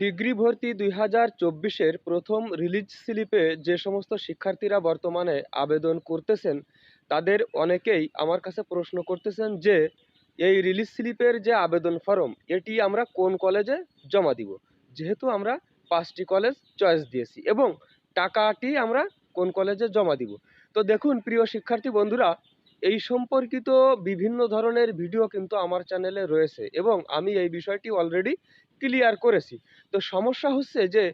Degree ভর্তি দুই হাজার চব্বিশের প্রথম রিলিজ স্লিপে যে সমস্ত শিক্ষার্থীরা বর্তমানে আবেদন করতেছেন, তাদের অনেকেই আমার কাছে প্রশ্ন করতেছেন যে, এই রিলিজ স্লিপের যে আবেদন ফর্ম, এটি আমরা কোন কলেজে জমা দিব? যেহেতু আমরা পাঁচটি কলেজ চয়েস দিয়েছি এবং টাকাটি আমরা কোন কলেজে জমা দিব? তো দেখুন, প্রিয় শিক্ষার্থী বন্ধুরা, এই সম্পর্কিত বিভিন্ন ধরনের ভিডিও কিন্তু আমার চ্যানেলে রয়েছে এবং আমি এই বিষয়টি অলরেডি ক্লিয়ার করেছি। তো সমস্যা হচ্ছে যে,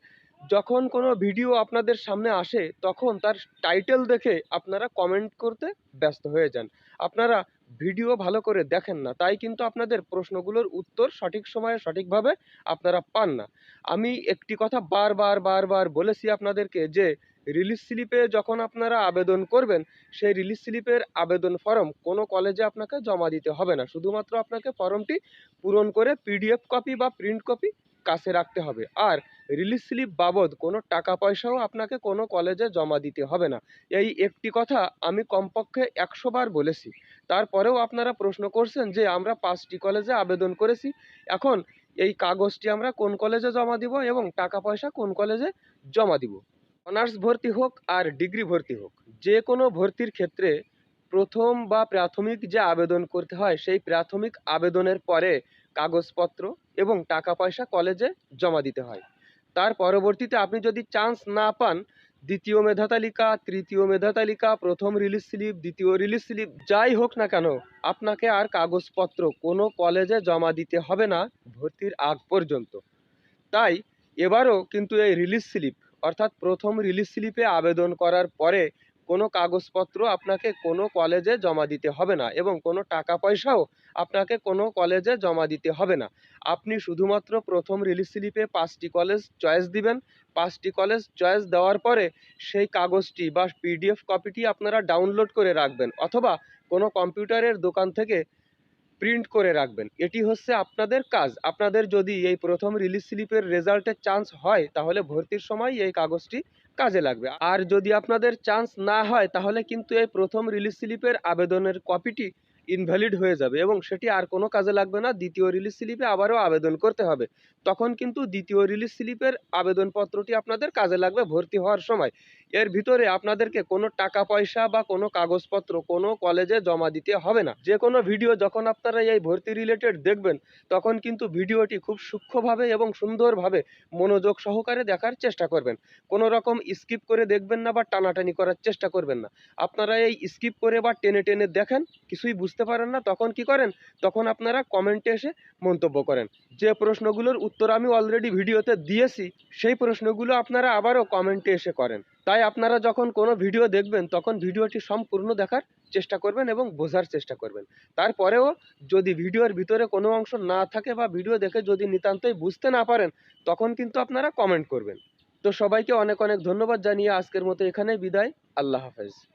যখন কোনো ভিডিও আপনাদের সামনে আসে, তখন তার টাইটেল দেখে আপনারা কমেন্ট করতে ব্যস্ত হয়ে যান। আপনারা ভিডিও ভালো করে দেখেন না, তাই কিন্তু আপনাদের প্রশ্নগুলোর উত্তর সঠিক সময়ে সঠিকভাবে আপনারা পান না। আমি একটি কথা বারবার বারবার বলেছি আপনাদেরকে যে রিলিজ স্লিপে যখন আপনারা আবেদন করবেন, সেই রিলিজ স্লিপের আবেদন ফর্ম কোনো কলেজে আপনাকে জমা দিতে হবে না। শুধুমাত্র আপনাকে ফর্মটি পূরণ করে পিডিএফ কপি বা প্রিন্ট কপি কাছে রাখতে হবে। আর রিলিজ স্লিপ বাবদ কোনো টাকা পয়সাও আপনাকে কোনো কলেজে জমা দিতে হবে না। এই একটি কথা আমি কমপক্ষে একশো বার বলেছি। তারপরেও আপনারা প্রশ্ন করছেন যে, আমরা পাঁচটি কলেজে আবেদন করেছি। এখন এই কাগজটি আমরা কোন কলেজে জমা দিব এবং টাকা পয়সা কোন কলেজে জমা দিব? অনার্স ভর্তি হোক আর ডিগ্রি ভর্তি হোক, যে কোনো ভর্তির ক্ষেত্রে প্রথম বা প্রাথমিক যে আবেদন করতে হয়, সেই প্রাথমিক আবেদনের পরে কাগজপত্র এবং টাকা পয়সা কলেজে জমা দিতে হয়। তার পরবর্তীতে আপনি যদি চান্স না পান, দ্বিতীয় মেধা তালিকা, তৃতীয় মেধা তালিকা, প্রথম রিলিজ স্লিপ দ্বিতীয় রিলিজ স্লিপ যাই হোক না কেন, আপনাকে আর কাগজপত্র কোনো কলেজে জমা দিতে হবে না ভর্তির আগ পর্যন্ত। তাই এবারও কিন্তু এই রিলিজ স্লিপ অর্থাৎ প্রথম রিলিজ স্লিপে আবেদন করার পরে কোনো কাগজপত্র আপনাকে কোনো কলেজে জমা দিতে হবে না এবং কোনো টাকা পয়সাও আপনাকে কোনো কলেজে জমা দিতে হবে না। আপনি শুধুমাত্র প্রথম রিলিজ স্লিপে পাঁচটি কলেজ চয়েস দিবেন। পাঁচটি কলেজ চয়েস দেওয়ার পরে সেই কাগজটি বা পিডিএফ কপিটি আপনারা ডাউনলোড করে রাখবেন অথবা কোনো কম্পিউটারের দোকান থেকে প্রিন্ট করে রাখবেন। এটি হচ্ছে আপনাদের কাজ। আপনাদের যদি এই প্রথম রিলিজ স্লিপের রেজাল্টের চান্স হয়, তাহলে ভর্তির সময় এই কাগজটি কাজে লাগবে। আর যদি আপনাদের চান্স না হয়, তাহলে কিন্তু এই প্রথম রিলিজ স্লিপের আবেদনের কপিটি ইনভ্যালিড হয়ে যাবে এবং সেটি আর কোনো কাজে লাগবে না। দ্বিতীয় রিলিজ স্লিপে আবারও আবেদন করতে হবে। তখন কিন্তু দ্বিতীয় রিলিজ স্লিপের আবেদনপত্রটি আপনাদের কাজে লাগবে ভর্তি হওয়ার সময়। এর ভিতরে আপনাদেরকে কোনো টাকা পয়সা বা কোনো কাগজপত্র কোনো কলেজে জমা দিতে হবে না। যে কোনো ভিডিও যখন আপনারা এই ভর্তি রিলেটেড দেখবেন, তখন কিন্তু ভিডিওটি খুব সূক্ষ্মভাবে এবং সুন্দরভাবে মনোযোগ সহকারে দেখার চেষ্টা করবেন। কোনো রকম স্কিপ করে দেখবেন না বা টানাটানি করার চেষ্টা করবেন না। আপনারা এই স্কিপ করে বা টেনে টেনে দেখেন, কিছুই বুঝতে পারেন না, তখন কি করেন? তখন আপনারা কমেন্টে এসে মন্তব্য করেন। যে প্রশ্নগুলোর উত্তর আমি অলরেডি ভিডিওতে দিয়েছি, সেই প্রশ্নগুলো আপনারা আবারও কমেন্টে এসে করেন। তাই আপনারা যখন কোনো ভিডিও দেখবেন, তখন ভিডিওটি সম্পূর্ণ দেখার চেষ্টা করবেন এবং বোঝার চেষ্টা করবেন। তারপরেও যদি ভিডিওর ভিতরে কোনো অংশ না থাকে বা ভিডিও দেখে যদি নিতান্তই বুঝতে না পারেন, তখন কিন্তু আপনারা কমেন্ট করবেন। তো সবাইকে অনেক অনেক ধন্যবাদ জানিয়ে আজকের মতো এখানেই বিদায়। আল্লাহ হাফেজ।